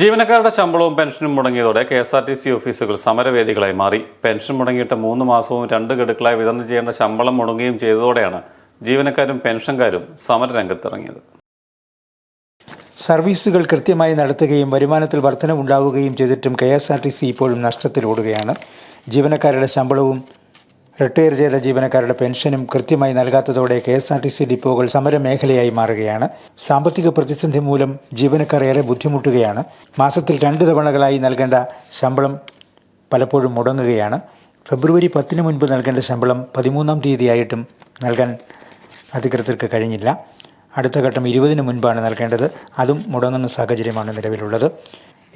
ജീവനക്കാരുടെ ശമ്പളവും പെൻഷനും മുടങ്ങിയതോടെ K S R T C ഓഫീസുകൾ സമരവേദികളായി മാറി. പെൻഷൻ മുടങ്ങിയിട്ട് മൂന്ന് മാസവും രണ്ട് ഗഡുക്കളായി വിതരണം ചെയ്യേണ്ട ശമ്പളം മുടങ്ങുകയും ചെയ്തതോടെയാണ് ജീവനക്കാരും പെൻഷൻകാരും സമരരംഗത്തിറങ്ങിയത്. സർവീസുകൾ കൃത്യമായി നടത്തുകയും വരുമാനത്തിൽ വർധനവുണ്ടാവുകയും ചെയ്തിട്ടും K S R T C ഇപ്പോഴും നഷ്ടത്തിലോടുകയാണ്. ജീവനക്കാരുടെ ശമ്പളവും റിട്ടയർ ചെയ്ത ജീവനക്കാരുടെ പെൻഷനും കൃത്യമായി നൽകാത്തതോടെ K S R T C ഡിപ്പോകൾ സമരമേഖലയായി മാറുകയാണ്. സാമ്പത്തിക പ്രതിസന്ധി മൂലം ജീവനക്കാർ ഏറെ ബുദ്ധിമുട്ടുകയാണ്. മാസത്തിൽ രണ്ട് തവണകളായി നൽകേണ്ട ശമ്പളം പലപ്പോഴും മുടങ്ങുകയാണ്. ഫെബ്രുവരി പത്തിന് മുൻപ് നൽകേണ്ട ശമ്പളം പതിമൂന്നാം തീയതിയായിട്ടും നൽകാൻ അധികൃതർക്ക് കഴിഞ്ഞില്ല. അടുത്ത ഘട്ടം ഇരുപതിന് മുൻപാണ് നൽകേണ്ടത്. അതും മുടങ്ങുന്ന സാഹചര്യമാണ് നിലവിലുള്ളത്.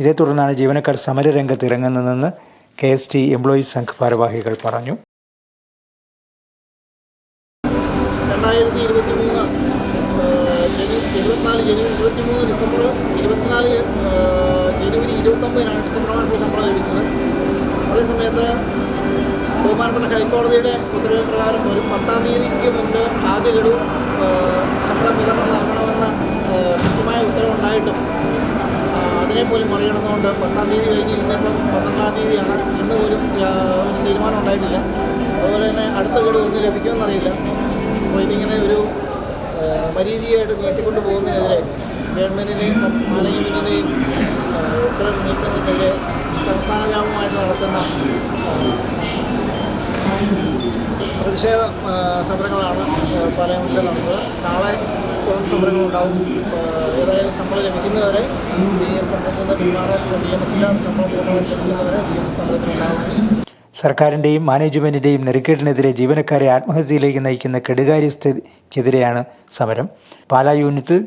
ഇതേ തുടർന്നാണ് ജീവനക്കാർ സമരരംഗത്ത് ഇറങ്ങുന്നതെന്ന് K S T employees Sangh ഭാരവാഹികൾ പറഞ്ഞു. രണ്ടായിരത്തി ഇരുപത്തി മൂന്ന് ഇരുപത്തിനാല് ജനുവരി ഇരുപത്തി മൂന്ന് ഡിസംബർ ഇരുപത്തിനാല് ജനുവരി ഇരുപത്തൊമ്പതിനാണ് ഡിസംബർ മാസത്തെ ശമ്പളം ലഭിച്ചത്. അതേസമയത്ത് ബഹുമാനപ്പെട്ട ഹൈക്കോടതിയുടെ ഉത്തരവ് പ്രകാരം ഒരു പത്താം തീയതിക്ക് മുമ്പ് ആദ്യ ഗഡു ശമ്പളം വിതരണം നൽകണമെന്ന കൃത്യമായ ഉത്തരവുണ്ടായിട്ടും അതിനെ പോലും മറികടന്നുകൊണ്ട് പത്താം തീയതി കഴിഞ്ഞ് ഇന്നിപ്പം പന്ത്രണ്ടാം തീയതിയാണ്. ഇന്ന് പോലും ഒരു തീരുമാനം ഉണ്ടായിട്ടില്ല. അതുപോലെ തന്നെ അടുത്ത ഗഡു ഒന്ന് ലഭിക്കുമെന്നറിയില്ല. അപ്പോൾ ഇതിങ്ങനെ ഒരു മരീചിയായിട്ട് നീട്ടിക്കൊണ്ട് പോകുന്നതിനെതിരെ ഗവൺമെന്റിന്റെയും മാനേജ്മെന്റിന്റെയും ഇത്തരം നീക്കങ്ങൾക്കെതിരെ സംസ്ഥാന വ്യാപകമായിട്ട് നടത്തുന്ന പ്രതിഷേധ സമരങ്ങളാണ് പല പാലക്കാട്ടിൽ നടന്നത്. നാളെ തുടർ സമരങ്ങളുണ്ടാവും. ഏതായാലും ശമ്പളം ലഭിക്കുന്നവരെ ഈ സമരത്തിൽ നിന്ന് പിന്മാറാൻ ഡി എം എസ് ഇല്ലാതെ ശമ്പളം പൂർണമായിട്ട് ലഭിക്കുന്നവരെ ഡി എം എസ് സമരത്തിനുണ്ടാവും. സർക്കാരിന്റെയും മാനേജ്മെന്റിന്റെയും നെരുക്കേടിനെതിരെ ജീവനക്കാരെ ആത്മഹത്യയിലേക്ക് നയിക്കുന്ന കെടുകാര്യസ്ഥിതിക്കെതിരെയാണ് സമരം. പാലാ യൂണിറ്റിൽ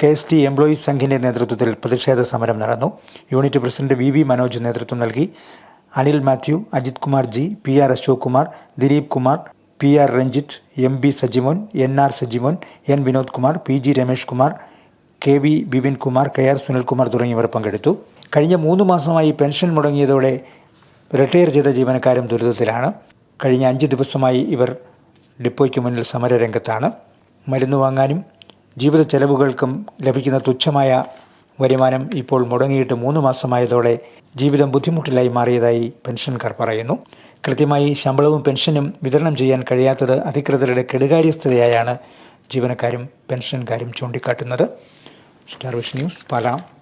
കെ എസ് ടി എംപ്ലോയീസ് സംഘിന്റെ നേതൃത്വത്തിൽ പ്രതിഷേധ സമരം നടന്നു. Unit president V V Manoj നേതൃത്വം നൽകി. Anil Mathew Ajith Kumar G P R Ashok Kumar Dileep Kumar P R Ranjith M B Sajimon N R Sajimon N Vinod Kumar P G Ramesh Kumar K V Bipin Kumar K R Sunilkumar തുടങ്ങിയവർ പങ്കെടുത്തു. കഴിഞ്ഞ മൂന്ന് മാസമായി pension മുടങ്ങിയതോടെ retire ചെയ്ത ജീവനക്കാരും ദുരിതത്തിലാണ്. കഴിഞ്ഞ അഞ്ച് ദിവസമായി ഇവർ ഡിപ്പോയ്ക്ക് മുന്നിൽ സമരരംഗത്താണ്. മരുന്ന് വാങ്ങാനും ജീവിത ചെലവുകൾക്കും ലഭിക്കുന്ന തുച്ഛമായ വരുമാനം ഇപ്പോൾ മുടങ്ങിയിട്ട് മൂന്ന് മാസമായതോടെ ജീവിതം ബുദ്ധിമുട്ടിലായി മാറിയതായി പെൻഷൻകാർ പറയുന്നു. കൃത്യമായി ശമ്പളവും പെൻഷനും വിതരണം ചെയ്യാൻ കഴിയാത്തത് അധികൃതരുടെ കെടുകാര്യസ്ഥതയായാണ് ജീവനക്കാരും പെൻഷൻകാരും ചൂണ്ടിക്കാട്ടുന്നത്. Star news പാലാം.